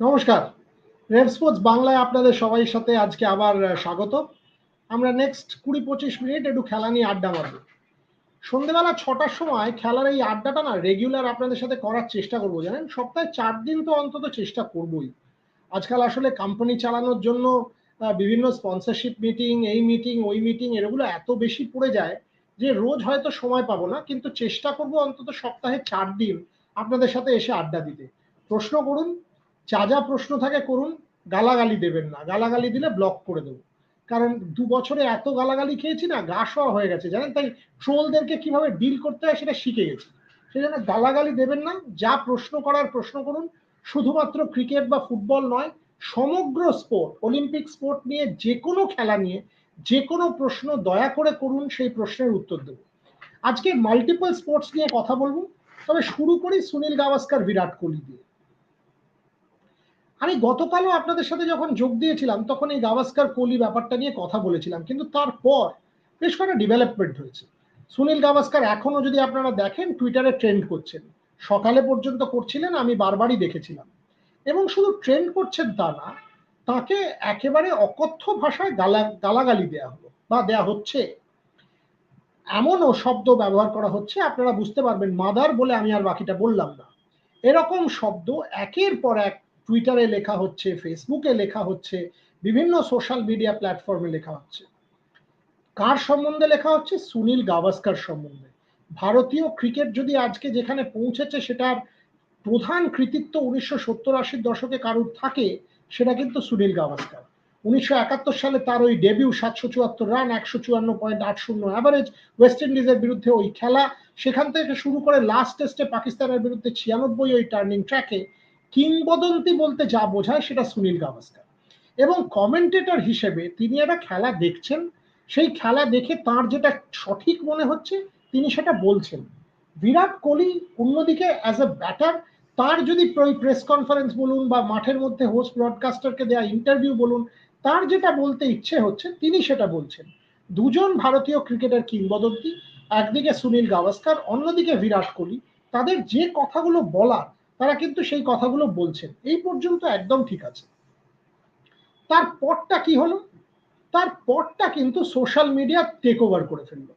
নমস্কার। Red sports বাংলায় আপনাদের সবাই সাথে আজকে আবার স্বাগত। আমরা নেক্সট কুড়ি পঁচিশ মিনিট একটু খেলা নিয়ে আড্ডা মারব। সন্ধেবেলা ছটার সময় খেলার এই আড্ডাটা না রেগুলার আপনাদের সাথে করার চেষ্টা করব, জানেন? সপ্তাহে চার দিন তো অন্তত চেষ্টা করবই। আজকাল আসলে কোম্পানি চালানোর জন্য বিভিন্ন স্পন্সরশিপ মিটিং এই মিটিং ওই মিটিং এগুলো এত বেশি পড়ে যায় যে রোজ হয়তো সময় পাবো না, কিন্তু চেষ্টা করব অন্তত সপ্তাহে চার দিন আপনাদের সাথে এসে আড্ডা দিতে। প্রশ্ন করুন যা যা প্রশ্ন থাকে করুন, গালাগালি দেবেন না। গালাগালি দিলে ব্লক করে দেবো। কারণ দু বছরে এত গালাগালি খেয়েছি না, গা শোয়া হয়ে গেছে, জানেন? তাই ট্রোলদেরকে কীভাবে ডিল করতে হয় সেটা শিখে গেছি। সেই জন্য গালাগালি দেবেন না, যা প্রশ্ন করার প্রশ্ন করুন। শুধুমাত্র ক্রিকেট বা ফুটবল নয়, সমগ্র স্পোর্ট অলিম্পিক স্পোর্ট নিয়ে যে কোনো খেলা নিয়ে, যে কোনো প্রশ্ন দয়া করে করুন, সেই প্রশ্নের উত্তর দেব। আজকে মাল্টিপল স্পোর্টস নিয়ে কথা বলব, তবে শুরু করি সুনীল গাভাস্কার, বিরাট কোহলি দিয়ে। আমি গতকালও আপনাদের সাথে যখন যোগ দিয়েছিলাম, তখন এই গাভাস্কার, কোহলি ব্যাপারটা নিয়ে কথা বলেছিলাম। কিন্তু তারপর বেশ কয়েকটা ডেভেলপমেন্ট হয়েছে। সুনীল গাভাস্কার এখনও যদি আপনারা দেখেন টুইটারে ট্রেন্ড করছেন। সকালে পর্যন্ত করছিলেন, আমি বারবারই দেখেছিলাম। এবং শুধু ট্রেন্ড করছেন তা না, তাকে একেবারে অকথ্য ভাষায় গালা, গালাগালি দেওয়া হলো, বা দেয়া হচ্ছে। এমনও শব্দ ব্যবহার করা হচ্ছে, আপনারা বুঝতে পারবেন, মাদার বলে আমি আর বাকিটা বললাম না। এরকম শব্দ একের পর এক টুইটারে লেখা হচ্ছে ফেসবুকে লেখা হচ্ছে, বিভিন্ন সোশ্যাল মিডিয়া প্ল্যাটফর্মে লেখা হচ্ছে। কার সম্বন্ধে লেখা হচ্ছে? সুনীল গাভাস্কার সম্বন্ধে। ভারতীয় ক্রিকেট যদি আজকে যেখানে পৌঁছেছে, সেটার প্রধান কৃতিত্ব উনিশশো সত্তর আশির দশকে কারুর থাকে, সেটা কিন্তু সুনীল গাভাস্কার। উনিশশো একাত্তর সালে তার ওই ডেবিউ সাতশো চুয়াত্তর রান একশো চুয়ান্ন পয়েন্ট আট শূন্য অ্যাভারেজ ওয়েস্ট ইন্ডিজের বিরুদ্ধে ওই খেলা। সেখান থেকে শুরু করে লাস্ট টেস্টে পাকিস্তানের বিরুদ্ধে ছিয়ানব্বই ওই টার্নিং ট্র্যাকে কিংবদন্তি বলতে যা বোঝায় সেটা সুনীল গাভাস্কার। এবং কমেন্টেটর হিসেবে তিনি একটা খেলা দেখছেন। সেই খেলা দেখে তার যেটা সঠিক মনে হচ্ছে, তিনি সেটা বলছেন। বিরাট কোহলি অন্যদিকে অ্যাজ এ ব্যাটার তার যদি প্রেস কনফারেন্স বলুন বা মাঠের মধ্যে হোস্ট ব্রডকাস্টারকে দেওয়া ইন্টারভিউ বলুন, তার যেটা বলতে ইচ্ছে হচ্ছে, তিনি সেটা বলছেন। দুজন ভারতীয় ক্রিকেটের কিংবদন্তি, একদিকে সুনীল গাভাস্কার, অন্যদিকে বিরাট কোহলি। তাদের যে কথাগুলো বলার তারা কিন্তু সেই কথাগুলো বলছেন। এই পর্যন্ত একদম ঠিক আছে। তার পরটা কি হলো? তার পরটা কিন্তু সোশ্যাল মিডিয়া টেক ওভার করে ফেলল।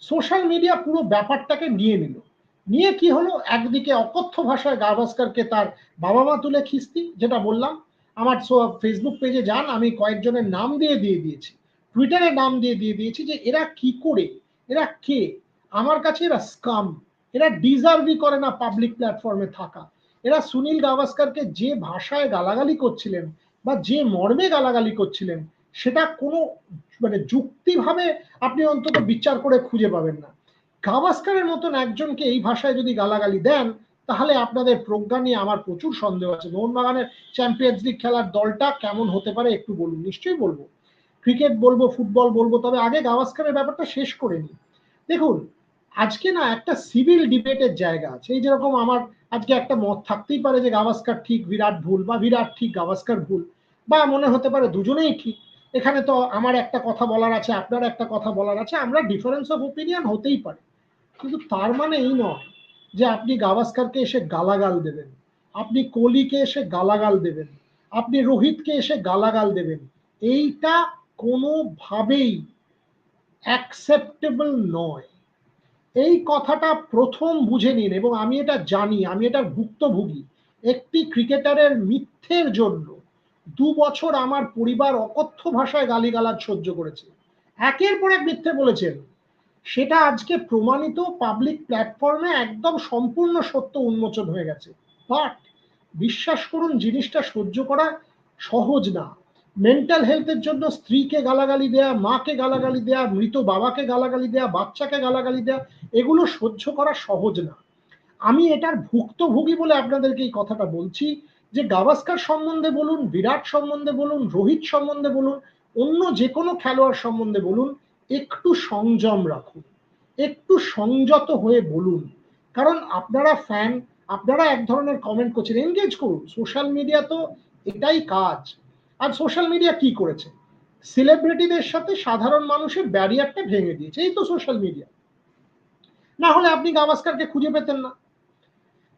সোশ্যাল মিডিয়া পুরো ব্যাপারটাকে নিয়ে নিল। নিয়ে কি হলো? একদিকে অকথ্য ভাষায় গাভাস্কারকে তার বাবা মা তুলে খিস্তি, যেটা বললাম, আমার ফেসবুক পেজে যান, আমি কয়েকজনের নাম দিয়ে দিয়ে দিয়েছি। টুইটারে নাম দিয়ে দিয়ে দিয়েছি যে এরা কি করে? এরা কে? আমার কাছে এরা স্কাম এরা ডিজার্ভই করে না পাবলিক প্ল্যাটফর্মে থাকা। এরা সুনীল গাভাস্কারকে যে ভাষায় গালাগালি করছিলেন বা যে মর্মে গালাগালি করছিলেন, সেটা কোনো মানে যুক্তিভাবে আপনি অন্তত বিচার করে খুঁজে পাবেন না। গাভাস্কারের মতন একজনকে এই ভাষায় যদি গালাগালি দেন, তাহলে আপনাদের প্রজ্ঞা নিয়ে আমার প্রচুর সন্দেহ আছে। মোহনবাগানের চ্যাম্পিয়ন্স লিগ খেলার দলটা কেমন হতে পারে একটু বলুন, নিশ্চয়ই বলব। ক্রিকেট বলব, ফুটবল বলব, তবে আগে গাভাস্কারের ব্যাপারটা শেষ করে নিই। দেখুন আজকে না একটা সিভিল ডিবেটের জায়গা আছে। এই যেরকম আমার আজকে একটা মত থাকতেই পারে যে গাভাস্কার ঠিক, বিরাট ভুল বা বিরাট ঠিক, গাভাস্কার ভুল বা মনে হতে পারে দুজনেই ঠিক। এখানে তো আমার একটা কথা বলার আছে, আপনার একটা কথা বলার আছে, আমরা ডিফারেন্স অফ ওপিনিয়ন হতেই পারে। কিন্তু তার মানে এই নয় যে আপনি গাভাস্কারকে এসে গালাগাল দেবেন, আপনি কোহলিকে এসে গালাগাল দেবেন, আপনি রোহিতকে এসে গালাগাল দেবেন, এইটা কোনোভাবেই অ্যাকসেপ্টেবল নয়। এই কথাটা প্রথম বুঝে নিন এবং আমি এটা জানি, আমি এটা ভুক্তভোগী। একটি ক্রিকেটারের মিথ্যের জন্য দু বছর আমার পরিবার অকথ্য ভাষায় গালিগালাজ সহ্য করেছে। একের পর এক মিথ্যে বলেছেন। সেটা আজকে প্রমাণিত পাবলিক প্ল্যাটফর্মে একদম সম্পূর্ণ সত্য উন্মোচন হয়ে গেছে। বাট বিশ্বাস করুন, জিনিসটা সহ্য করা সহজ না। মেন্টাল হেলথের জন্য স্ত্রীকে গালাগালি দেয়া, মাকে গালাগালি দেয়া, মৃত বাবাকে গালাগালি দেয়া, বাচ্চাকে গালাগালি দেয়া, এগুলো সহ্য করা সহজ না। আমি এটার ভুক্তভোগী বলে আপনাদেরকে এই কথাটা বলছি যে গাভাস্কার সম্বন্ধে বলুন, বিরাট সম্বন্ধে বলুন, রোহিত সম্বন্ধে বলুন, অন্য যে কোনো খেলোয়াড় সম্বন্ধে বলুন, একটু সংযম রাখুন। একটু সংযত হয়ে বলুন। কারণ আপনারা ফ্যান আপনারা এক ধরনের কমেন্ট করছেন এনগেজ করুন। সোশ্যাল মিডিয়া তো এটাই কাজ। আর সোশ্যাল মিডিয়া কি করেছে? সেলিব্রিটিদের সাথে সাধারণ মানুষের ব্যারিয়ারটা ভেঙে দিয়েছে, এই তো সোশ্যাল মিডিয়া না হলে আপনি গাভাস্কারকে খুঁজে পেতেন না।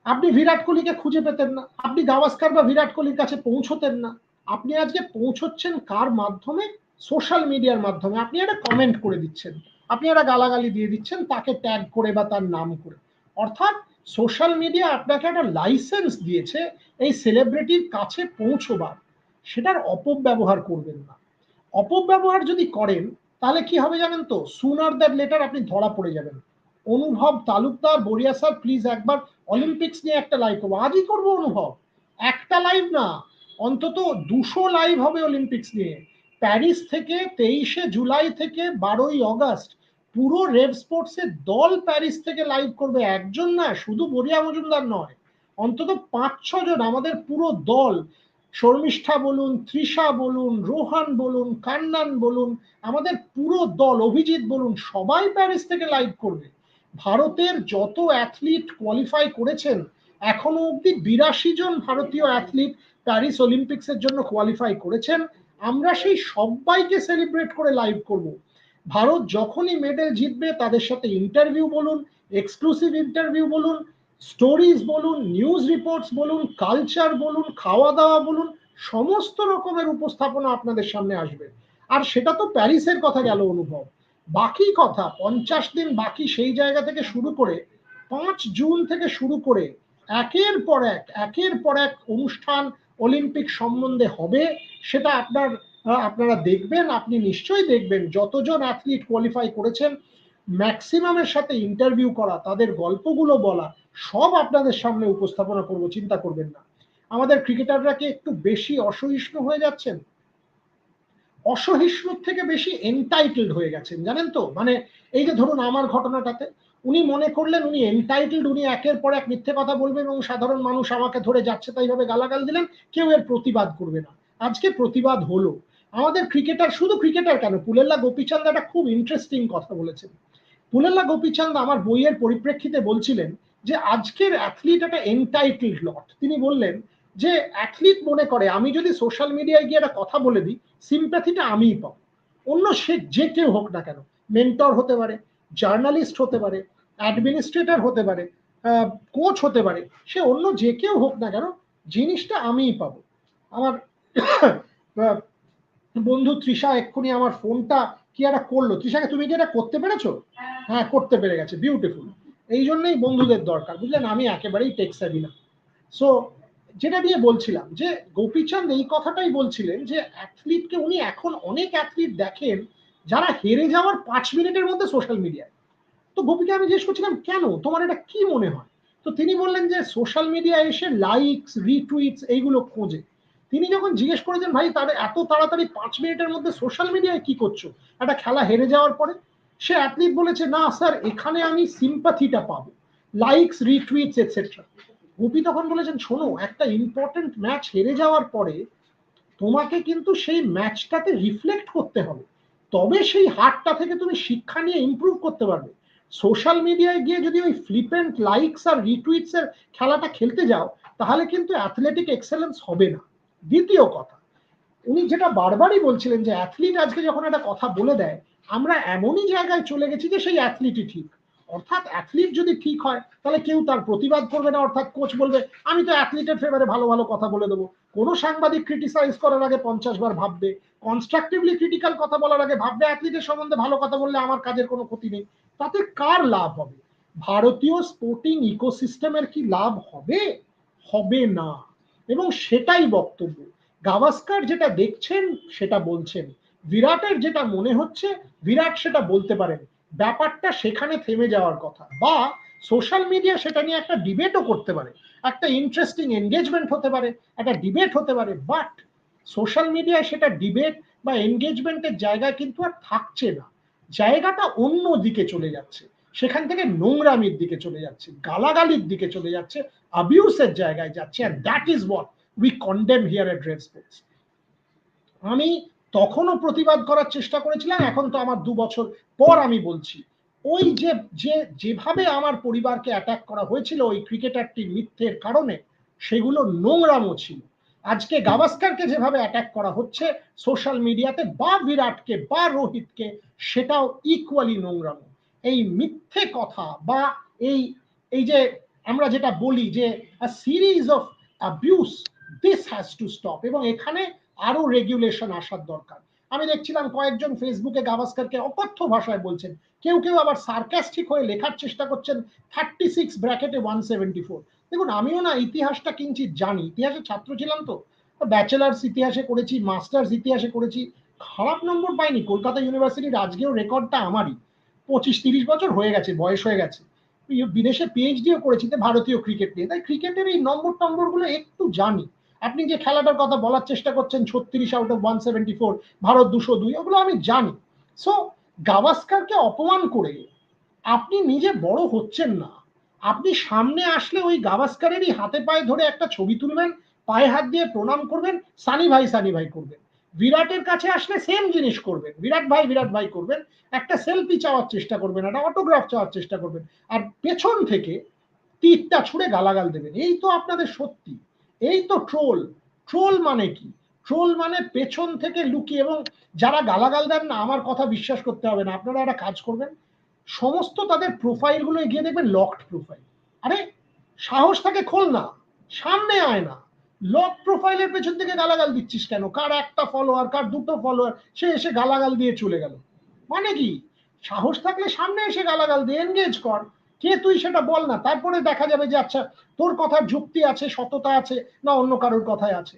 আপনি বিরাট কোহলিকে খুঁজে পেতেন না। আপনি গাভাস্কার বা বিরাট কোহলির কাছে পৌঁছতেন না। আপনি আজকে পৌঁছচ্ছেন কার মাধ্যমে? সোশ্যাল মিডিয়ার মাধ্যমে। আপনি একটা কমেন্ট করে দিচ্ছেন। আপনি একটা গালাগালি দিয়ে দিচ্ছেন, তাকে ট্যাগ করে বা তার নাম করে। অর্থাৎ সোশ্যাল মিডিয়া আপনাকে একটা লাইসেন্স দিয়েছে, এই সেলিব্রিটির কাছে পৌঁছবার। সেটার অপব্যবহার করবেন না। অপব্যবহার যদি করেন, তাহলে কি হবে জানেন তো? সুনার দ্যাট লেটার আপনি ধরা পড়ে যাবেন। অনুভব তালুকদার বরিয়া স্যার প্লিজ একবার অলিম্পিক্স নিয়ে একটা লাইভ করব। আজই করব অনুভব। একটা লাইভ না। অন্তত দুশো লাইভ হবে অলিম্পিক্স নিয়ে। প্যারিস থেকে তেইশে জুলাই থেকে বারোই অগাস্ট পুরো রেড স্পোর্টসের দল প্যারিস থেকে লাইভ করবে। একজন না, শুধু বরিয়া মজুমদার নয়। অন্তত পাঁচ ছজন আমাদের পুরো দল। শর্মিষ্ঠা বলুন, তৃষা বলুন, রোহান বলুন, কান্নান বলুন, আমাদের পুরো দল, অভিজিৎ বলুন, সবাই প্যারিস থেকে লাইভ করবে। ভারতের যত অ্যাথলিট কোয়ালিফাই করেছেন, এখনও অবধি বিরাশি জন ভারতীয় অ্যাথলিট প্যারিস অলিম্পিক্সের জন্য কোয়ালিফাই করেছেন। আমরা সেই সবাইকে সেলিব্রেট করে লাইভ করব। ভারত যখনই মেডেল জিতবে, তাদের সাথে ইন্টারভিউ বলুন এক্সক্লুসিভ ইন্টারভিউ বলুন স্টোরিজ বলুন নিউজ রিপোর্টস বলুন কালচার বলুন খাওয়া দাওয়া বলুন, সমস্ত রকমের উপস্থাপনা আপনাদের সামনে আসবে। আর সেটা তো প্যারিসের কথা গেল অনুভব। বাকি কথা, পঞ্চাশ দিন বাকি সেই জায়গা থেকে শুরু করে পাঁচ জুন থেকে শুরু করে একের পর এক, একের পর এক অনুষ্ঠান অলিম্পিক সম্বন্ধে হবে, সেটা আপনার আপনারা দেখবেন, আপনি নিশ্চয়ই দেখবেন, যতজন অ্যাথলিট কোয়ালিফাই করেছেন ম্যাক্সিমামের সাথে ইন্টারভিউ করা, তাদের গল্পগুলো বলা সব আপনাদের সামনে উপস্থাপনা করব, চিন্তা করবেন না। আমাদের ক্রিকেটাররা কি একটু বেশি অসহিষ্ণু হয়ে যাচ্ছেন? অসহিষ্ণুর থেকে বেশি এনটাইটেলড হয়ে গেছেন, জানেন তো? মানে এই যে ধরুন আমার ঘটনাটাতে, উনি মনে করলেন উনি এনটাইটেলড উনি একের পর এক মিথ্যে কথা বলবেন এবং সাধারণ মানুষ আমাকে ধরে যাচ্ছে তাই ভাবে গালাগাল দিলেন, কেউ এর প্রতিবাদ করবে না। আজকে প্রতিবাদ হলো। আমাদের ক্রিকেটার, শুধু ক্রিকেটার কেন? পুলেল্লা গোপীচাঁদ একটা খুব ইন্টারেস্টিং কথা বলেছেন। পুলেল্লা গোপীচাঁদ আমার বইয়ের পরিপ্রেক্ষিতে বলছিলেন যে আজকের অ্যাথলিট একটা এনটাইটেলড লট তিনি বললেন যে অ্যাথলিট মনে করে আমি যদি সোশ্যাল মিডিয়ায় গিয়ে একটা কথা বলে দিই সিম্প্যাথিটা আমিই পাবো। অন্য সে যে কেউ হোক না কেন মেন্টর হতে পারে জার্নালিস্ট হতে পারে অ্যাডমিনিস্ট্রেটর হতে পারে কোচ হতে পারে সে অন্য যে কেউ হোক না কেন জিনিসটা আমিই পাবো। আমার বন্ধু তৃষা এক্ষুনি আমার ফোনটা কি একটা করল? তৃষাকে তুমি কি এটা করতে পেরেছ? হ্যাঁ। করতে পেরে গেছে বিউটিফুল এই জন্যই বন্ধুদের দরকার, বুঝলেন? আমি একেবারেই টেক্সারি না। সো যেটা দিয়ে বলছিলাম যে, গোপীচাঁদ এই কথাটাই বলছিলেন যে অ্যাথলিটকে উনি এখন অনেক অ্যাথলিট দেখেন যারা হেরে যাওয়ার পাঁচ মিনিটের মধ্যে সোশ্যাল মিডিয়ায় তো গোপীকে আমি জিজ্ঞেস করছিলাম, কেন? তোমার এটা কি মনে হয়? তো তিনি বললেন যে সোশ্যাল মিডিয়া এসে লাইকস রিটুইটস এইগুলো খোঁজে। তিনি যখন জিজ্ঞেস করেছেন, ভাই, তাহলে এত তাড়াতাড়ি পাঁচ মিনিটের মধ্যে সোশ্যাল মিডিয়ায় কি করছ? একটা খেলা হেরে যাওয়ার পরে? সে অ্যাথলিট বলেছে, না, স্যার, এখানে আমি সিম্পাথিটা পাবো। লাইকস রিটুইটস এটসেট্রা গোপী তখন বলেছেন, শোনো, একটা ইম্পর্টেন্ট ম্যাচ হেরে যাওয়ার পরে তোমাকে কিন্তু সেই ম্যাচটাতে রিফ্লেক্ট করতে হবে। তবে সেই হারটা থেকে তুমি শিক্ষা নিয়ে ইম্প্রুভ করতে পারবে। সোশ্যাল মিডিয়ায় গিয়ে যদি ওই ফ্লিপেন্ট লাইকস আর রিটুইটস এর খেলাটা খেলতে যাও, তাহলে কিন্তু অ্যাথলেটিক এক্সেলেন্স হবে না। দ্বিতীয় কথা, উনি যেটা বারবারই বলছিলেন যে অ্যাথলিট আজকে যখন একটা কথা বলে দেয় আমরা এমনই জায়গায় চলে গেছি যে সেই অ্যাথলিটই ঠিক। অর্থাৎ অ্যাথলিট যদি ঠিক হয়, তাহলে কেউ তার প্রতিবাদ করবে না, অর্থাৎ কোচ বলবে, আমি তো অ্যাথলিটের ফেভারে ভালো ভালো কথা বলে দেবো। কোনো সাংবাদিক ক্রিটিসাইজ করার আগে পঞ্চাশ বার ভাববে কনস্ট্রাকটিভলি ক্রিটিক্যাল কথা বলার আগে ভাববে অ্যাথলিটের সম্বন্ধে ভালো কথা বললে আমার কাজের কোনো ক্ষতি নেই। তাতে কার লাভ হবে? ভারতীয় স্পোর্টিং ইকোসিস্টেমের কি লাভ হবে? হবে না। এবং সেটাই বক্তব্য। গাভাস্কার যেটা দেখছেন, সেটা বলছেন। বিরাটের যেটা মনে হচ্ছে, বিরাট সেটা বলতে পারেন। ব্যাপারটা সেখানে থেমে যাওয়ার কথা। বা সোশ্যাল মিডিয়া সেটা নিয়ে একটা ডিবেটও করতে পারে। একটা ইন্টারেস্টিং এনগেজমেন্ট হতে পারে, একটা ডিবেট হতে পারে বাট সোশ্যাল মিডিয়ায় সেটা ডিবেট বা এনগেজমেন্টের জায়গায় কিন্তু আর থাকছে না। জায়গাটা অন্য দিকে চলে যাচ্ছে। সেখান থেকে নোংরামির দিকে চলে যাচ্ছে, গালাগালির দিকে চলে যাচ্ছে আবিউসের জায়গায় যাচ্ছে that is what we condemn here at আমি তখনও প্রতিবাদ করার চেষ্টা করেছিলাম, এখন তো আমার দু বছর পর আমি বলছি। ওই যে যে, যেভাবে আমার পরিবারকে অ্যাটাক করা হয়েছিল, ওই ক্রিকেটারটির মিথ্যের কারণে, সেগুলো নোংরামো ছিল। আজকে গাভাস্কারকে যেভাবে অ্যাটাক করা হচ্ছে সোশ্যাল মিডিয়াতে বা বিরাটকে বা রোহিতকে, সেটাও ইকুয়ালি নোংরামো এই মিথ্যে কথা বা এই এই যে, আমরা যেটা বলি যে series of abuse this has to stop এবং এখানে আরও রেগুলেশন আসার দরকার। আমি দেখছিলাম কয়েকজন ফেসবুকে গাভাস্কারকে অকথ্য ভাষায় বলছেন, কেউ কেউ আবার সার্কাস্টিক হয়ে লেখার চেষ্টা করছেন থার্টি সিক্স ব্র্যাকেটে ওয়ান সেভেন্টি ফোর দেখুন, আমিও না ইতিহাসটা কিঞ্চিত জানি। ইতিহাসের ছাত্র ছিলাম তো। ব্যাচেলার্স ইতিহাসে করেছি মাস্টার্স ইতিহাসে করেছি। খারাপ নম্বর পাইনি। কলকাতা ইউনিভার্সিটির আজকেও রেকর্ডটা আমারই। পঁচিশ তিরিশ বছর হয়ে গেছে, বয়স হয়ে গেছে। বিদেশে পিএইচডিও করেছি ভারতীয় ক্রিকেট নিয়ে। তাই ক্রিকেটের এই নম্বর টম্বরগুলো একটু জানি। আপনি যে খেলাটার কথা বলার চেষ্টা করছেন ছত্রিশ out of one seventy four Bharat দুশো দুই, ওগুলো আমি জানি। সো গাভাস্কারকে অপমান করে আপনি নিজে বড় হচ্ছেন না। আপনি সামনে আসলে ওই গাভাস্কারেরই হাতে পায়ে ধরে একটা ছবি তুলবেন, পায়ে হাত দিয়ে প্রণাম করবেন, সানি ভাই সানি ভাই করবেন। বিরাটের কাছে আসলে সেম জিনিস করবেন। বিরাট ভাই বিরাট ভাই করবেন। একটা সেলফি চাওয়ার চেষ্টা করবেন, একটা অটোগ্রাফ চাওয়ার চেষ্টা করবেন। আর পেছন থেকে তীরটা ছুড়ে গালাগাল দেবেন। এই তো আপনাদের সত্যি। এই তো ট্রোল। ট্রোল মানে কি? ট্রোল মানে পেছন থেকে লুকিয়ে এবং যারা গালাগাল দেন না, আমার কথা বিশ্বাস করতে হবে না। আপনারা একটা কাজ করবেন, সমস্ত তাদের প্রোফাইলগুলো গিয়ে দেখবেন লকড প্রোফাইল আরে, সাহস থাকে খোল না, সামনে আয় না। লক প্রোফাইলের পেছন থেকে গালাগাল দিচ্ছিস কেন? কার একটা ফলোয়ার কার দুটো ফলোয়ার সে এসে গালাগাল দিয়ে চলে গেল। মানে কি? সাহস থাকলে সামনে এসে গালাগাল দিয়ে এনগেজ কর। কে তুই সেটা বল না, তারপরে দেখা যাবে যে আচ্ছা তোর কথার যুক্তি আছে, সততা আছে, না অন্য কারোর কথায় আছে।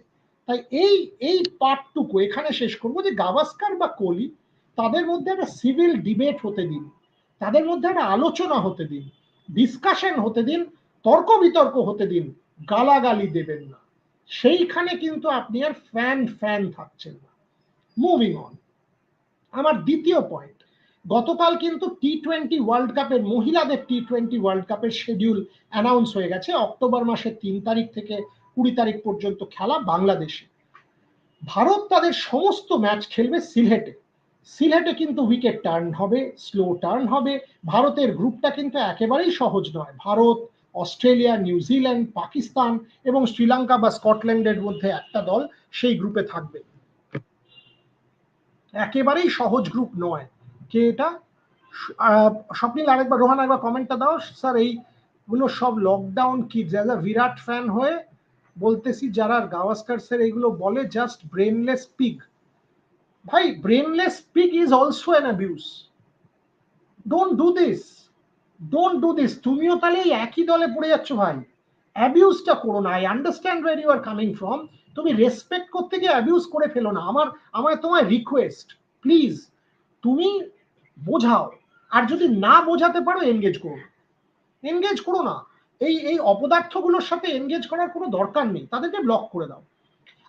তাই এই এই পার্টটুকু এখানে শেষ করব যে গাভাস্কার বা কোহলি তাদের মধ্যে একটা সিভিল ডিবেট হতে দিন, তাদের মধ্যে একটা আলোচনা হতে দিন, ডিসকাশন হতে দিন তর্ক বিতর্ক হতে দিন, গালাগালি দেবেন না। সেইখানে কিন্তু আপনি আর ফ্যান ফ্যান থাকছেন না। মুভিং অন আমার দ্বিতীয় পয়েন্ট গতকাল কিন্তু টি টোয়েন্টি ওয়ার্ল্ড কাপের মহিলাদের টি টোয়েন্টি ওয়ার্ল্ড কাপের শিডিউল অ্যানাউন্স হয়ে গেছে। অক্টোবর মাসের তিন তারিখ থেকে কুড়ি তারিখ পর্যন্ত খেলা বাংলাদেশে। ভারত তাদের সমস্ত ম্যাচ খেলবে সিলহেটে সিলহেটে কিন্তু উইকেট টার্ন হবে স্লো টার্ন হবে। ভারতের গ্রুপটা কিন্তু একেবারেই সহজ নয়। ভারত, অস্ট্রেলিয়া নিউজিল্যান্ড পাকিস্তান এবং শ্রীলঙ্কা বা স্কটল্যান্ডের মধ্যে একটা দল সেই গ্রুপে থাকবে। একেবারেই সহজ গ্রুপ নয়। কে এটা স্বপ্নিল আরেকবার, রোহান একবার কমেন্টটা দাও। স্যার, এইগুলো সব লকডাউন কি? যারা বিরাট ফ্যান হয়ে বলতেছি, যারা গাওয়াস্কার স্যার এগুলো বলে জাস্ট ব্রেনলেস পিগ ভাই brainless pig is also an abuse don't do this don't do this তুমিও তাহলে একই দলে পড়ে যাচ্ছ ভাই। অ্যাবিউজটা করো না। I understand where you are coming from তুমি রেসপেক্ট করতে গিয়ে অ্যাবিউজ করে ফেলো না। আমার আমার তোমার রিকোয়েস্ট প্লিজ তুমি বোঝাও। আর যদি না বোঝাতে পারো এনগেজ করো। এনগেজ করো না। এই এই অপদার্থগুলোর সাথে এনগেজ করার কোনো দরকার নেই। তাদেরকে ব্লক করে দাও।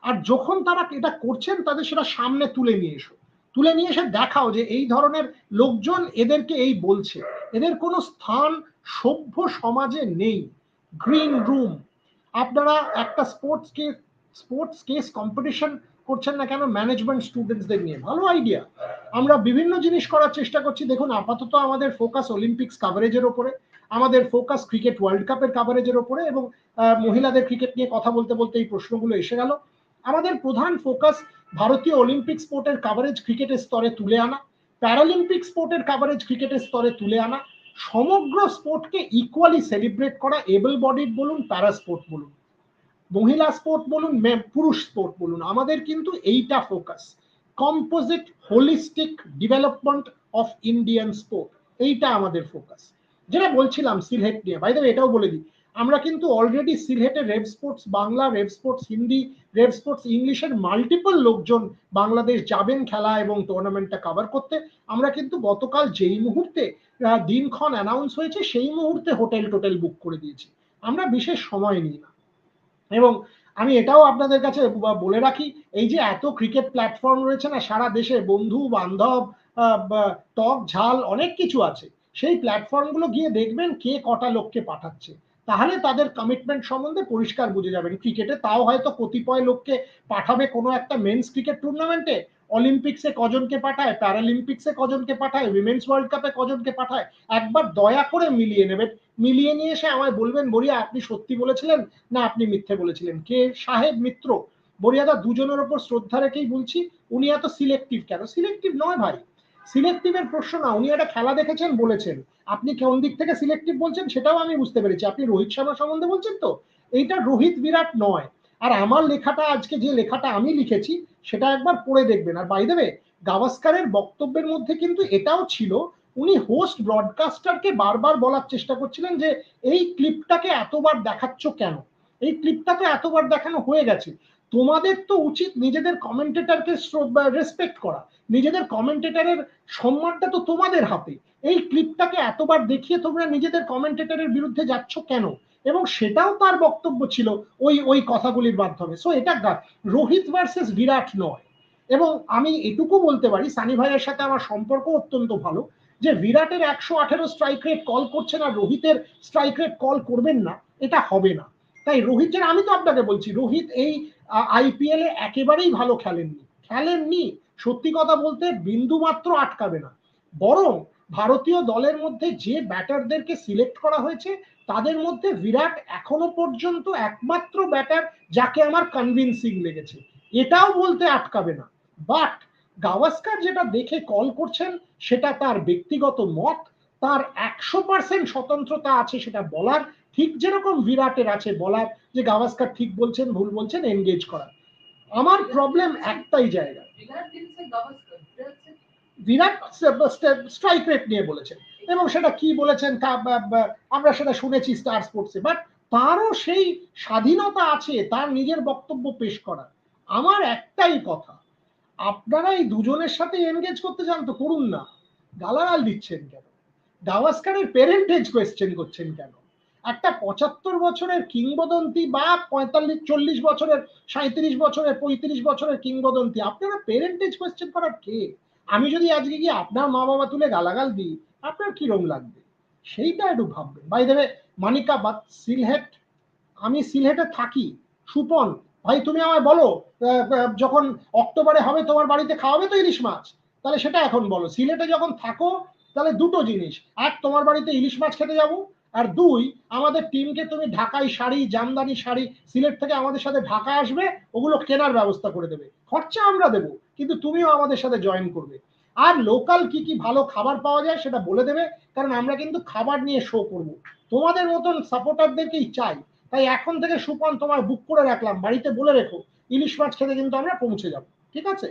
আর যখন তারা এটা করছেন, তাদের সেটা সামনে তুলে নিয়ে এসো। তুলে নিয়ে এসে দেখাও যে এই ধরনের লোকজন এদেরকে এই বলছে। এদের কোনো স্থান সভ্য সমাজে নেই। গ্রিন রুম আপনারা একটা স্পোর্টস কে স্পোর্টস কেস কম্পিটিশন করছেন না কেন? ম্যানেজমেন্ট স্টুডেন্টসদের নিয়ে। ভালো আইডিয়া আমরা বিভিন্ন জিনিস করার চেষ্টা করছি। দেখুন, আপাতত আমাদের ফোকাস অলিম্পিক্স কাভারেজের ওপরে, আমাদের ফোকাস ক্রিকেট ওয়ার্ল্ড কাপের কাভারেজের ওপরে এবং মহিলাদের ক্রিকেট নিয়ে কথা বলতে বলতে এই প্রশ্নগুলো এসে গেল। আমাদের প্রধান ফোকাস ভারতীয় অলিম্পিক স্পোর্টের কাভারেজ ক্রিকেটের স্তরে তুলে আনা প্যারালিম্পিক স্পোর্টের কাভারেজ ক্রিকেটের স্তরে তুলে আনা, সমগ্র স্পোর্টকে ইকুয়ালি সেলিব্রেট করা এবল বডিড বলুন প্যারা স্পোর্ট বলুন। মহিলা স্পোর্ট বলুন পুরুষ স্পোর্ট বলুন, আমাদের কিন্তু এইটা focus composite holistic development of Indian sport এইটা আমাদের ফোকাস যেটা বলছিলাম সিলহেট নিয়ে বাইরে এটাও বলে দিই। আমরা কিন্তু already সিলহেটে Rev sports Bangla Rev sports Hindi Rev sports ইংলিশের মাল্টিপল লোকজন বাংলাদেশ যাবেন খেলা এবং টুর্নামেন্টটা কভার করতে। আমরা কিন্তু গতকাল যেই মুহূর্তে দিনক্ষণ অ্যানাউন্স হয়েছে, সেই মুহূর্তে হোটেল টোটেল বুক করে দিয়েছি। আমরা বিশেষ সময় নিই না। এবং আমি এটাও আপনাদের কাছে বলে রাখি, এই যে এত ক্রিকেট প্ল্যাটফর্ম রয়েছে না, সারা দেশে বন্ধু, বান্ধব টক, ঝাল অনেক কিছু আছে। সেই প্ল্যাটফর্মগুলো গিয়ে দেখবেন কে কটা লোককে পাঠাচ্ছে। তাহলে তাদের কমিটমেন্ট সম্বন্ধে পরিষ্কার বুঝে যাবেন। ক্রিকেটে তাও হয়তো কতিপয় লোককে পাঠাবে কোনো একটা মেন্স ক্রিকেট টুর্নামেন্টে অলিম্পিক্সে কজনকে পাঠায়? প্যারালিম্পিক্সে কজনকে পাঠায়? উইমেন্স ওয়ার্ল্ড কাপে কজনকে পাঠায়? একবার দয়া করে মিলিয়ে নেবেন। মিলিয়ে নিয়ে এসে আমায় বলবেন বরিয়া আপনি সত্যি বলেছিলেন না আপনি মিথ্যে বলেছিলেন? কে? সাহেব মিত্র। বরিয়াদা দুজনের ওপর শ্রদ্ধা রেখেই বলছি, উনি এত সিলেক্টিভ কেন? সিলেক্টিভ নয় ভাই। সিলেক্টিভের প্রশ্ন না, উনি একটা খেলা দেখেছেন বলেছেন। আপনি কোন দিক থেকে সিলেক্টিভ বলছেন সেটাও আমি বুঝতে পেরেছি। আপনি রোহিত শর্মা সম্বন্ধে বলছেন তো? এইটা রোহিত বিরাট নয়। আর আমার লেখাটা, আজকে যে লেখাটা আমি লিখেছি, সেটা একবার পড়ে দেখবেন। আর বাই দেবে গাভাস্কারের বক্তব্যের মধ্যে কিন্তু এটাও ছিল, উনি হোস্ট ব্রডকাস্টারকে বারবার বলার চেষ্টা করছিলেন যে, এই ক্লিপটাকে এতবার দেখাচ্ছ কেন? এই ক্লিপটাকে এতবার দেখানো হয়ে গেছে। তোমাদের তো উচিত নিজেদের কমেন্টেটারকে রেসপেক্ট করা। নিজেদের কমেন্টেটারের সম্মানটা তো তোমাদের হাতে। এই ক্লিপটাকে এতবার দেখিয়ে তোমরা নিজেদের কমেন্টেটারের বিরুদ্ধে যাচ্ছ কেন? এবং সেটাও তার বক্তব্য ছিল ওই ওই কথাগুলির মাধ্যমে। সো এটা রোহিত ভার্সেস বিরাট নয়। এবং আমি এটুকু বলতে পারি, সানি ভাইয়ের সাথে আমার সম্পর্ক অত্যন্ত ভালো, যে বিরাটের একশো আঠেরো স্ট্রাইক রেট কল করছেন আর রোহিতের স্ট্রাইক রেট কল করবেন না, এটা হবে না। তাই রোহিতের, আমি তো আপনাকে বলছি, রোহিত এই আইপিএল এ একেবারেই ভালো খেলেননি। খেলেননি, সত্যি কথা বলতে বিন্দু মাত্র আটকাবে না। বরং ভারতীয় দলের মধ্যে যে ব্যাটারদেরকে সিলেক্ট করা হয়েছে তাদের মধ্যে বিরাট এখনও পর্যন্ত একমাত্র ব্যাটার যাকে আমার কনভিনসিং লেগেছে। এটাও বলতে আটকাবে না। বাট গাওয়াস্কার যেটা দেখে কল করছেন সেটা তার ব্যক্তিগত মত তার একশো পার্সেন্ট স্বতন্ত্রতা আছে সেটা বলার। ঠিক যেরকম বিরাটের আছে বলার যে গাওয়াস্কার ঠিক বলছেন ভুল বলছেন এনগেজ করার। আমার প্রবলেম একটাই জায়গা বিরাট স্ট্রাইক রেট নিয়ে বলেছেন। এবং সেটা কি বলেছেন আমরা সেটা শুনেছি স্টার স্পোর্টসে বাট তারও সেই স্বাধীনতা আছে, তার নিজের বক্তব্য পেশ করার আমার একটাই কথা, আপনারা এই দুজনের সাথে এনগেজ করতে চান তো করুন না। গালাগাল দিচ্ছেন কেন? গাওয়াস্কারের পেরেন্টেজ কোয়েশ্চেন করছেন কেন? একটা পঁচাত্তর বছরের কিংবদন্তি বা পঁয়তাল্লিশ, চল্লিশ বছরের সাঁত্রিশ বছরের, পঁয়ত্রিশ বছরের কিংবদন্তি, আপনারা পেরেন্টেজ কোয়েশ্চেন করার কে? আমি যদি আজকে গিয়ে আপনার মা বাবা তুলে গালাগাল দিই আপনার কিরম লাগবে? সেইটা একটু ভাববেন। বাই দেবে মানিকা, বা সিলহেট, আমি সিলহেটে থাকি। সুপন, ভাই, তুমি আমায় বলো যখন অক্টোবরে হবে তোমার বাড়িতে খাওয়াবে তো ইলিশ মাছ? তাহলে সেটা এখন বলো। সিলেটে যখন থাকো, তাহলে দুটো জিনিস। এক, তোমার বাড়িতে ইলিশ মাছ খেতে যাব। আর দুই, আমাদের টিমকে তুমি ঢাকাই শাড়ি, জামদানি শাড়ি, সিলেট থেকে আমাদের সাথে ঢাকা আসবে, ওগুলো কেনার ব্যবস্থা করে দেবে। খরচা আমরা দেবো, কিন্তু তুমিও আমাদের সাথে জয়েন করবে। আর লোকাল কি কি ভালো খাবার পাওয়া যায় সেটা বলে দেবে, কারণ আমরা কিন্তু খাবার নিয়ে শো করব। তোমাদের মতন সাপোর্টারদেরকেই চাই। তাই এখন থেকে সুপন তোমার বুক করে রাখলাম, বাড়িতে বলে রেখো, ইলিশ মাছ খেতে কিন্তু আমরা পৌঁছে যাব, ঠিক আছে?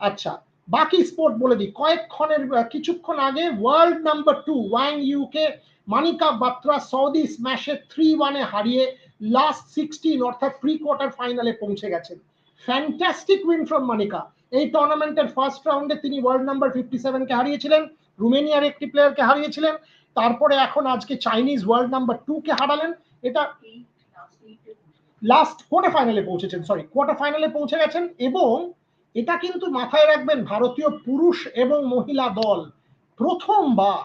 আচ্ছা বাকি স্পোর্ট বলে দিই, কয়েকক্ষণের কিছুক্ষণ আগে ওয়ার্ল্ড নাম্বার টু ওয়াং ইউকে মানিকা বাত্রা সৌদি স্ম্যাশে থ্রি ওয়ানে হারিয়ে লাস্ট সিক্সটিন অর্থাৎ প্রি কোয়ার্টার ফাইনালে পৌঁছে গেছেন। Fantastic win from Manika. এই টুর্নামেন্টের ফার্স্ট রাউন্ডে তিনি ওয়ার্ল্ড নাম্বার ফিফটি সেভেনকে হারিয়েছিলেন, রুমেনিয়ার একটি প্লেয়ারকে হারিয়েছিলেন, তারপরে এখন আজকে চাইনিজ ওয়ার্ল্ড নাম্বার টু কে হারালেন, এটা লাস্ট কোয়ার্টার ফাইনালে পৌঁছেছেন সরি কোয়ার্টার ফাইনালে পৌঁছে গেছেন এবং এটা কিন্তু মাথায় রাখবেন ভারতীয় পুরুষ এবং মহিলা দল প্রথমবার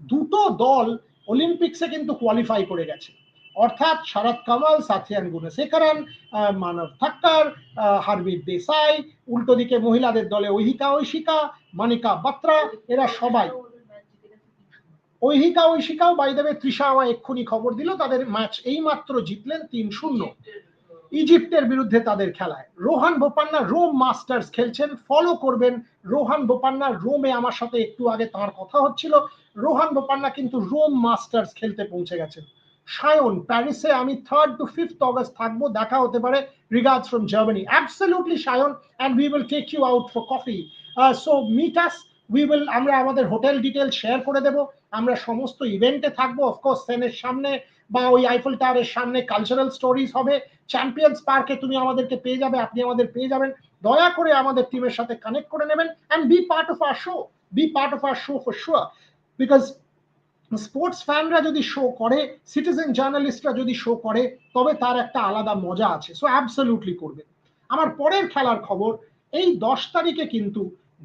দুটো দল অলিম্পিক্সে কিন্তু কোয়ালিফাই করে গেছে। অর্থাৎ শরৎ কামাল, সাথিয়ান গুণশেখরন মানব থাক্কর হারবির দেশাই, উল্টো দিকে মহিলাদের দলে ঐহিকা ঐশিকা, মানিকা বাত্রা, এরা সবাই। ঐহিকা ঐশিকাও বাই দেবে তৃষা এক্ষুনি খবর দিল, তাদের ম্যাচ এই মাত্র জিতলেন তিন শূন্য। ইজিপ্টের বিরুদ্ধে তাদের খেলায়। রোহান বোপান্না রোম মাস্টার্স খেলছেন ফলো করবেন রোহান বোপান্না। রোমে আমার সাথে একটু আগে তার কথা হচ্ছিল। রোহান বোপান্না কিন্তু রোম মাস্টার্স খেলতে পৌঁছে গেছেন। সায়ন, প্যারিসে আমি থার্ড টু ফিফথ অগস্ট থাকব, দেখা হতে পারে regards from Germany absolutely Sayan and we will take you out for coffee so meet us we will আমরা আমাদের হোটেল ডিটেল শেয়ার করে দেব। আমরা সমস্ত ইভেন্টে থাকব অফকোর্স সেনের সামনে বা ওই আইফেল টাওয়ারের সামনে কালচারাল স্টোরিজ হবে। চ্যাম্পিয়ন্স পার্কে তুমি আমাদেরকে পেয়ে যাবে, আপনি আমাদের পেয়ে যাবেন। দয়া করে আমাদের টিমের সাথে কানেক্ট করে নেবেন and be part of our show be part of our show for sure because sports ফ্যানরা যদি শো করে সিটিজেন জার্নালিস্টরা যদি শো করে, তবে তার একটা আলাদা মজা আছে। সো অ্যাবসলিউটলি করবে। আমার পরের খেলার খবর, এই দশ তারিখে কিন্তু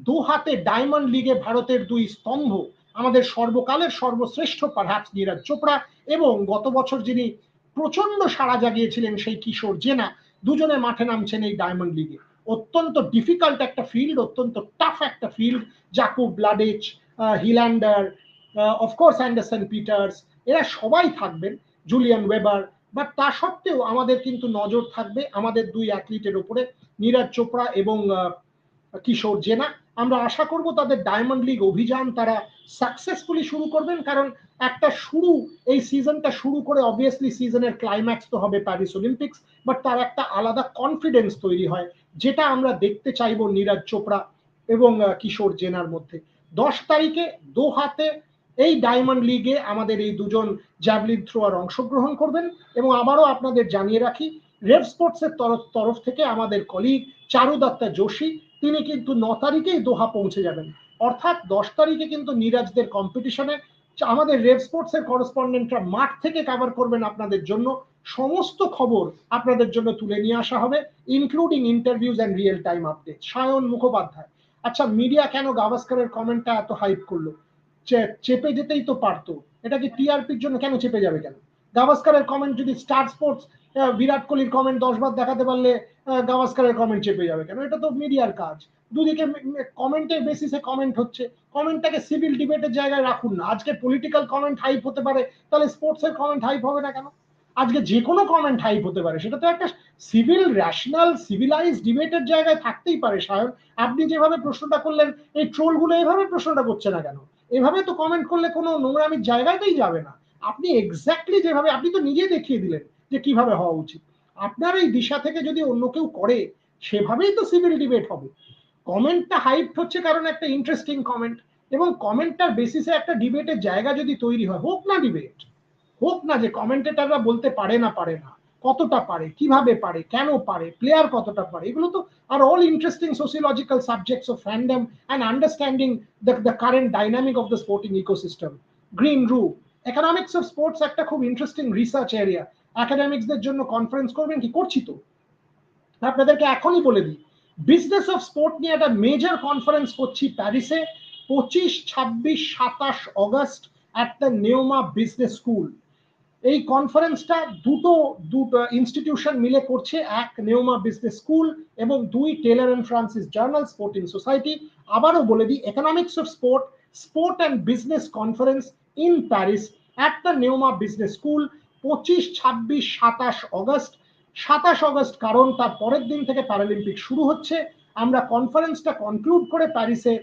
দু হাতে ডায়মন্ড লিগে ভারতের দুই স্তম্ভ, আমাদের সর্বকালের সর্বশ্রেষ্ঠ পারহ্যাপস নীরজ চোপড়া এবং গত বছর যিনি প্রচণ্ড সাড়া জাগিয়েছিলেন সেই কিশোর জেনা দুজনে মাঠে নামছেন এই ডায়মন্ড লিগে অত্যন্ত ডিফিকাল্ট একটা ফিল্ড অত্যন্ত টাফ একটা field Jakub ব্লাডেচ হিল্যান্ডার of course Anderson Peters এরা সবাই থাকবেন জুলিয়ান ওয়েবার বাট তা সত্ত্বেও আমাদের কিন্তু নজর থাকবে আমাদের দুই অ্যাথলিটের ওপরে নীরাজ চোপড়া এবং কিশোর জেনা। আমরা আশা করব তাদের ডায়মন্ড লিগ অভিযান তারা সাকসেসফুলি শুরু করবেন, কারণ একটা শুরু, এই সিজনটা শুরু করে অবভিয়াসলি সিজনের ক্লাইম্যাক্স তো হবে প্যারিস অলিম্পিক্স বাট তার একটা আলাদা কনফিডেন্স তৈরি হয়, যেটা আমরা দেখতে চাইব নীরাজ চোপড়া এবং কিশোর জেনার মধ্যে। দশ তারিখে দোহাতে এই ডায়মন্ড লিগে আমাদের এই দুজন জ্যাভলিন থ্রোয়ার অংশগ্রহণ করবেন এবং আবারও আপনাদের জানিয়ে রাখি রেড স্পোর্টসের তরফ তরফ থেকে আমাদের কলিগ চারু দত্তা যোশী, তিনি কিন্তু ন তারিখেই দোহা পৌঁছে যাবেন। অর্থাৎ দশ তারিখে কিন্তু নিরাজদের কম্পিটিশনে আমাদের রেড স্পোর্টসের করসপন্ডেন্টরা মাঠ থেকে কাভার করবেন আপনাদের জন্য। সমস্ত খবর আপনাদের জন্য তুলে নিয়ে আসা হবে including interviews and real time update Sayan Mukhopadhyay. আচ্ছা মিডিয়া কেন গাভাস্কারের কমেন্টটা এত হাইপ করল? চেপে যেতেই তো পারতো। এটা কি টিআরপির জন্য কেন চেপে যাবে কেন? গাভাস্কারের কমেন্ট যদি স্টার স্পোর্টস বিরাট কোহলির কমেন্ট দশ বার দেখাতে পারলে গাভাস্কারের কমেন্ট চেপে যাবে কেন? এটা তো মিডিয়ার কাজ। দুদিকে কমেন্টের বেসিসে কমেন্ট হচ্ছে। কমেন্টটাকে সিভিল ডিবেটের জায়গায় রাখুন না। আজকে পলিটিক্যাল কমেন্ট হাইপ হতে পারে, তাহলে স্পোর্টসের কমেন্ট হাইপ হবে না কেন? আজকে যে কোনো কমেন্ট হাইপ হতে পারে। সেটা তো একটা সিভিল র্যাশনাল সিভিলাইজ ডিবেটের জায়গায় থাকতেই পারে সাহেব আপনি যেভাবে প্রশ্নটা করলেন, এই ট্রোলগুলো এইভাবে প্রশ্নটা করছে না কেন? এভাবে তো কমেন্ট করলে কোনো নোংরামির জায়গাতেই যাবে না। আপনি এক্স্যাক্টলি যেভাবে, আপনি তো নিজে দেখিয়ে দিলেন যে কীভাবে হওয়া উচিত। আপনার এই দিশা থেকে যদি অন্য কেউ করে, সেভাবেই তো সিভিল ডিবেট হবে। কমেন্টটা হাইপ হচ্ছে কারণ একটা ইন্টারেস্টিং কমেন্ট এবং কমেন্টটার বেসিসে একটা ডিবেটের জায়গা যদি তৈরি হয়, হোক না ডিবেট হোক না যে কমেন্টেটাররা বলতে পারে না পারে না। কতটা পারে, কীভাবে পারে, কেন পারে প্লেয়ার কতটা পারে, এগুলো তো আর all interesting sociological subjects of fandom and understanding the the current dynamic of the sporting ecosystem green room economics of sports একটা খুব ইন্টারেস্টিং রিসার্চ এরিয়া একাডেমিক্সদের জন্য কনফারেন্স করবেন কি? করছি তো। আপনাদেরকে এখনই বলে দিই বিজনেস অফ স্পোর্ট নিয়ে একটা মেজর কনফারেন্স করছি প্যারিসে, পঁচিশ, ছাব্বিশ, সাতাশ August at the NEOMA business school এই কনফারেন্সটা দুটো দুটো ইনস্টিটিউশন মিলে করছে। এক নেওমা বিজনেস স্কুল এবং দুই Taylor and Francis journal sporting society আবারও বলে দিই economics of sport sport and business conference in Paris at the NEOMA business school পঁচিশ, ছাব্বিশ, সাতাশ অগস্ট সাতাশ অগস্ট কারণ তার পরের দিন থেকে প্যারালিম্পিক শুরু হচ্ছে। আমরা কনফারেন্সটা কনক্লুড করে প্যারিসে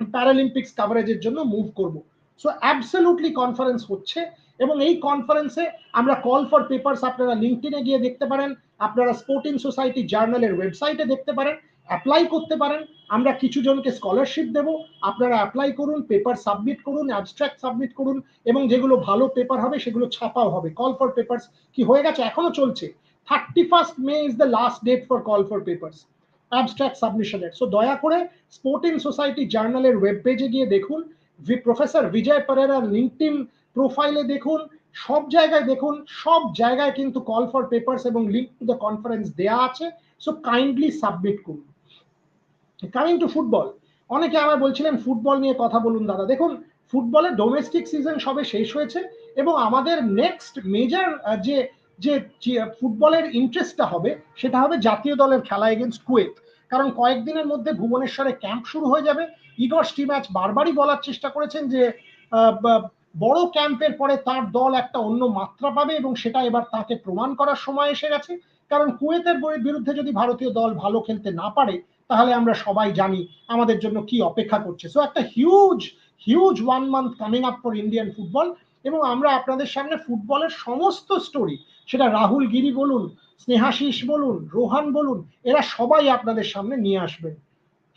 প্যারালিম্পিক্স কাভারেজের জন্য মুভ করব। সো অ্যাবসলুটলি কনফারেন্স হচ্ছে। এবং এই কনফারেন্সে আমরা কল ফর পেপার্স আপনারা লিঙ্কটিনে গিয়ে দেখতে পারেন, আপনারা স্পোর্টিং সোসাইটি জার্নালের ওয়েবসাইটে দেখতে পারেন অ্যাপ্লাই করতে পারেন, আমরা কিছু জনকে স্কলারশিপ দেব, আপনারা অ্যাপ্লাই করুন পেপার সাবমিট করুন অ্যাবস্ট্রাক্ট সাবমিট করুন, এবং যেগুলো ভালো পেপার হবে সেগুলো ছাপাও হবে। কল ফর পেপার্স কি হয়ে গেছে? এখনও চলছে। Thirty first May is the last date for call for papers abstract সাবমিশনের so দয়া করে স্পোর্টিং সোসাইটি জার্নালের ওয়েব পেজে গিয়ে দেখুন। প্রফেসর বিজয় পরেরার লিঙ্কটিন প্রোফাইলে দেখুন, সব জায়গায় দেখুন, সব জায়গায় কিন্তু কল ফর পেপার্স এবং লিঙ্ক টু দ্য কনফারেন্স দেয়া আছে সো কাইন্ডলি সাবমিট করুন। কামিং টু ফুটবল অনেকে আমার বলছিলেন, ফুটবল নিয়ে কথা বলুন দাদা। দেখুন ফুটবলের ডোমেস্টিক সিজন সবে শেষ হয়েছে এবং আমাদের নেক্সট মেজর যে যে ফুটবলের ইন্টারেস্টটা হবে, সেটা হবে জাতীয় দলের খেলা এগেনস্ট কুয়েত কারণ কয়েকদিনের মধ্যে ভুবনেশ্বরে ক্যাম্প শুরু হয়ে যাবে। ইগর স্টিম্যাচ বারবারই বলার চেষ্টা করেছেন যে বড় ক্যাম্পের পরে তার দল একটা অন্য মাত্রা পাবে এবং সেটা এবার তাকে প্রমাণ করার সময় এসে গেছে। কারণ কুয়েতের বিরুদ্ধে যদি ভারতীয় দল ভালো খেলতে না পারে, তাহলে আমরা সবাই জানি আমাদের জন্য কি অপেক্ষা করছে। সো একটা huge huge one month coming up for Indian football এবং আমরা আপনাদের সামনে ফুটবলের সমস্ত স্টোরি সেটা রাহুল গিরি বলুন, স্নেহাশিস বলুন, রোহান বলুন, এরা সবাই আপনাদের সামনে নিয়ে আসবেন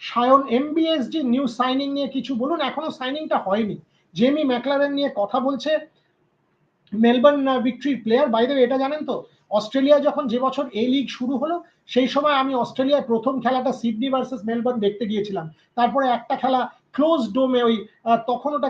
সায়ন এমবিএস নিউ সাইনিং নিয়ে কিছু বলুন, এখনও সাইনিংটা হয়নি। জেমি ম্যাকলারেন নিয়ে কথা বলছে মেলবোর্ন ভিক্টরি প্লেয়ার বাইরে এটা জানেন তো, অস্ট্রেলিয়া যখন যে বছর এই লিগ শুরু হলো, সেই সময় আমি অস্ট্রেলিয়ার প্রথম খেলাটা সিডনি ভার্সেস মেলবোর্ন দেখতে গিয়েছিলাম। তারপরে একটা খেলা ক্লোজ ডোমে ওই তখন ওটা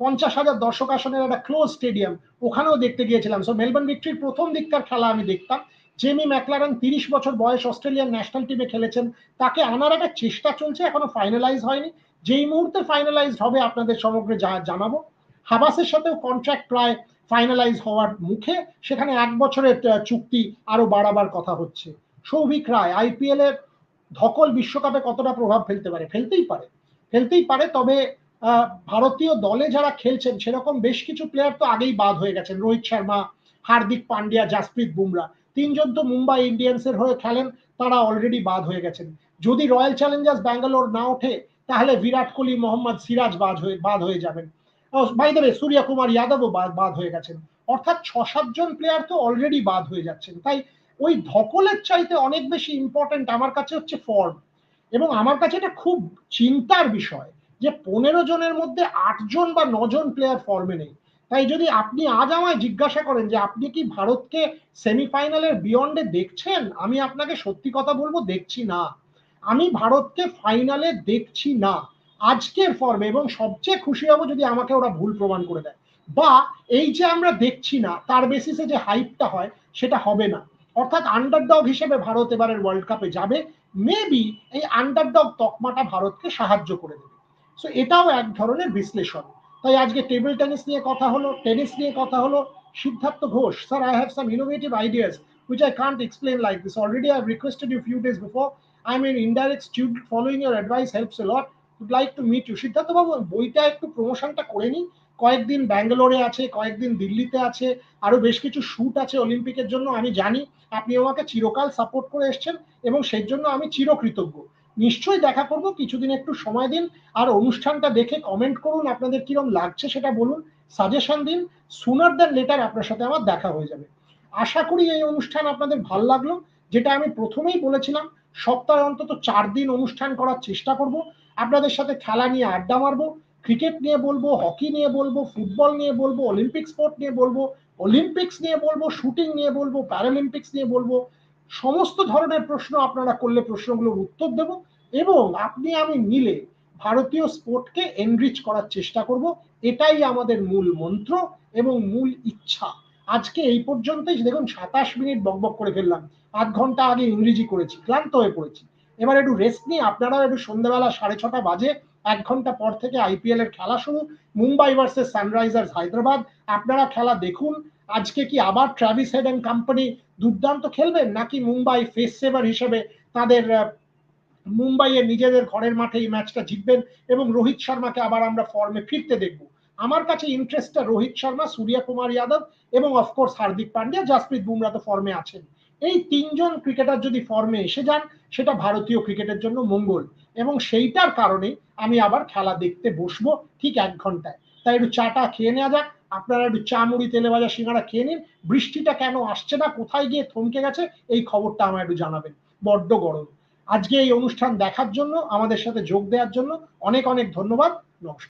পঞ্চাশ হাজার দর্শক আসনের একটা ক্লোজ স্টেডিয়াম ওখানেও দেখতে গিয়েছিলাম। সো মেলবোর্ন ভিক্টরির প্রথম দিককার খেলা আমি দেখতাম। জেমি ম্যাকলারান তিরিশ বছর বয়স অস্ট্রেলিয়ান ন্যাশনাল টিমে খেলেছেন। তাকে আনার একটা চেষ্টা চলছে, এখনও ফাইনালাইজ হয়নি। যেই মুহূর্তে ফাইনালাইজ হবে আপনাদের সমগ্রে জানাব। হাবাসের সাথেও কন্ট্রাক্ট প্রায় ফাইনালাইজ হওয়ার মুখে সেখানে এক বছরের চুক্তি আরও বাড়াবার কথা হচ্ছে। সৌভিক রায় আইপিএল এর ধকল বিশ্বকাপে কতটা প্রভাব ফেলতে পারে? ফেলতেই পারে। ফেলতেই পারে, তবে ভারতীয় দলে যারা খেলছেন, সেরকম বেশ কিছু প্লেয়ার তো আগেই বাদ হয়ে গেছেন। রোহিত শর্মা, হার্দিক পান্ডিয়া, জাসপ্রীত বুমরা। তিনজন তো মুম্বাই ইন্ডিয়ান্সের হয়ে খেলেন, তারা অলরেডি বাদ হয়ে গেছেন। যদি রয়্যাল চ্যালেঞ্জার্স ব্যাঙ্গালোর না ওঠে তাহলে বিরাট কোহলি, মোহাম্মদ সিরাজ বাদ হয়ে বাদ হয়ে যাবেন। বাই দেবে সূর্য কুমার যাদবও বাদ হয়ে গেছেন। অর্থাৎ ছ সাতজন প্লেয়ার তো অলরেডি বাদ হয়ে যাচ্ছেন। তাই ওই ধকলের চাইতে অনেক বেশি ইম্পর্টেন্ট আমার কাছে হচ্ছে ফর্ম এবং আমার কাছে এটা খুব চিন্তার বিষয় যে পনেরো জনের মধ্যে আটজন বা নজন প্লেয়ার ফর্মে নেই। তাই যদি আপনি আজ আমায় জিজ্ঞাসা করেন যে আপনি কি ভারতকে সেমিফাইনালের বিয়ন্ডে দেখছেন? আমি আপনাকে সত্যি কথা বলব, দেখছি না। আমি ভারতকে ফাইনালে দেখছি না। আজকের ফর্মে এবং সবচেয়ে খুশি হব যদি আমাকে ওরা ভুল প্রমাণ করে দেয়। বা এই যে আমরা দেখছি না, তার বেসিসে যে হাইপটা হয়, সেটা হবে না। অর্থাৎ আন্ডারডগ হিসেবে ভারত এবারের ওয়ার্ল্ড কাপে যাবে। মেবি এই আন্ডারডগ তকমাটা ভারতকে সাহায্য করে দেবে। সো এটাও এক ধরনের বিশ্লেষণ। তাই আজকে টেবিল টেনিস নিয়ে কথা হলো টেনিস নিয়ে কথা হলো। Siddharth Ghosh sir I have some innovative ideas which I can't explain like this. Already I've requested you a few days. I'm an indirect student. Following your advice helps a lot. Would like to meet you. Siddharth babu বইটা একটু প্রমোশনটা করে নিই কয়েকদিন ব্যাঙ্গালোরে আছে, কয়েকদিন দিল্লিতে আছে, আরও বেশ কিছু শুট আছে অলিম্পিকের জন্য, আমি জানি। আপনি আমাকে চিরকাল সাপোর্ট করে এসছেন এবং সেই জন্য আমি চিরকৃতজ্ঞ। নিশ্চয়ই দেখা করব, কিছুদিন একটু সময় দিন। আর অনুষ্ঠানটা দেখে কমেন্ট করুন, আপনাদের কিরম লাগছে সেটা বলুন। সাজেশন দিন সুনার দ্যান লেটার আপনার সাথে আমার দেখা হয়ে যাবে। আশা করি এই অনুষ্ঠান আপনাদের ভালো লাগল। যেটা আমি প্রথমেই বলেছিলাম সপ্তাহে অন্তত চার দিন অনুষ্ঠান করার চেষ্টা করব। আপনাদের সাথে খেলা নিয়ে আড্ডা মারবো, ক্রিকেট নিয়ে বলব, হকি নিয়ে বলব, ফুটবল নিয়ে বলব, অলিম্পিক স্পোর্ট নিয়ে বলব, অলিম্পিক্স নিয়ে বলব, শুটিং নিয়ে বলব, প্যারালিম্পিক্স নিয়ে বলব, সমস্ত ধরনের প্রশ্ন আপনারা করলে প্রশ্নগুলোর উত্তর দেব এবং আপনি আমি মিলে ভারতীয় স্পোর্টকে এনরিচ করার চেষ্টা করব। এটাই আমাদের মূল মন্ত্র এবং মূল ইচ্ছা। আজকে এই পর্যন্তই। দেখুন, সাতাশ মিনিট বকবক করে ফেললাম আধ ঘণ্টা আগে ইংরেজি করেছি, ক্লান্ত হয়ে পড়েছি। এবার একটু রেস্ট নিয়ে আপনারাও একটু সন্ধ্যেবেলা সাড়ে ছটা বাজে, এক ঘণ্টা পর থেকে আইপিএল এর খেলা শুরু, মুম্বাই ভার্সেস সানরাইজার্স হায়দ্রাবাদ। আপনারা খেলা দেখুন, আজকে কি আবার ট্রাভিস হেড অ্যান্ড কোম্পানি দুর্দান্ত খেলবেন নাকি মুম্বাই ফেস সেভার হিসেবে তাদের মুম্বাইয়ের নিজেদের ঘরের মাঠে এই ম্যাচটা জিতবেন এবং রোহিত শর্মাকে আবার আমরা ফর্মে ফিরতে দেখব। আমার কাছে ইন্টারেস্টটা রোহিত শর্মা সূর্য কুমার যাদব এবং অফকোর্স হার্দিক পান্ডিয়া, জাসপ্রীত বুমরা তো ফর্মে আছেন। এই তিনজন ক্রিকেটার যদি ফর্মে এসে যান, সেটা ভারতীয় ক্রিকেটের জন্য মঙ্গল। এবং সেইটার কারণে আমি আবার খেলা দেখতে বসবো ঠিক এক ঘন্টায়। তাই একটু চাটা খেয়ে নেওয়া যাক। আপনারা একটু চা মুড়ি, তেলে ভাজা সিঙ্গারা খেয়ে নিন। বৃষ্টিটা কেন আসছে না? কোথায় গিয়ে থমকে গেছে? এই খবরটা আমায় একটু জানাবেন। বড্ড গরম। আজকে এই অনুষ্ঠান দেখার জন্য, আমাদের সাথে যোগ দেওয়ার জন্য অনেক অনেক ধন্যবাদ। নমস্কার।